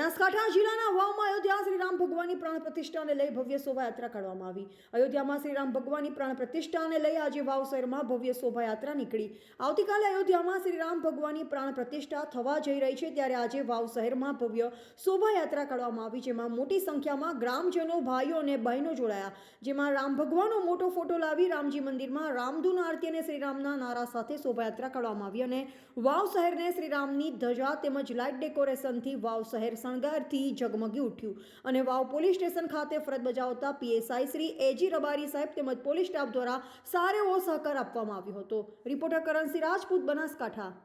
બનાસકાંઠા જિલ્લાના વાવમાં ભગવાનની પ્રાણ પ્રતિષ્ઠાને લઈ ભવ્ય શોભાયાત્રા કાઢવામાં આવી. અયોધ્યામાં શ્રી રામ ભગવાનની પ્રાણ પ્રતિષ્ઠાને લઈ આજે વાવ શહેરમાં ભવ્ય શોભાયાત્રા નીકળી. આવતીકાલે અયોધ્યામાં શ્રી રામ ભગવાનની પ્રાણ પ્રતિષ્ઠા થવા જઈ રહી છે, ત્યારે આજે વાવ શહેરમાં ભવ્ય શોભાયાત્રા કાઢવામાં આવી, જેમાં મોટી સંખ્યામાં ગ્રામજનો, ભાઈઓ અને બહેનો જોડાયા. જેમાં રામ ભગવાનનો મોટો ફોટો લાવી રામજી મંદિરમાં રામધૂન આરતી અને શ્રીરામના નારા સાથે શોભાયાત્રા કાઢવામાં આવી અને વાવ શહેરને શ્રીરામની ધજા તેમજ લાઇટ ડેકોરેશનથી વાવ શહેર શણગારથી ઝગમગી ઉઠ્યું. અને વાવ પોલીસ સ્ટેશન ખાતે ફરજ બજાવતા પીએસઆઈ શ્રી એજી રબારી સાહેબ તેમજ પોલીસ સ્ટાફ દ્વારા સારો એવો સહકાર આપવામાં આવ્યો હતો. રિપોર્ટર કરણસિંહ રાજપૂત, બનાસકાંઠા.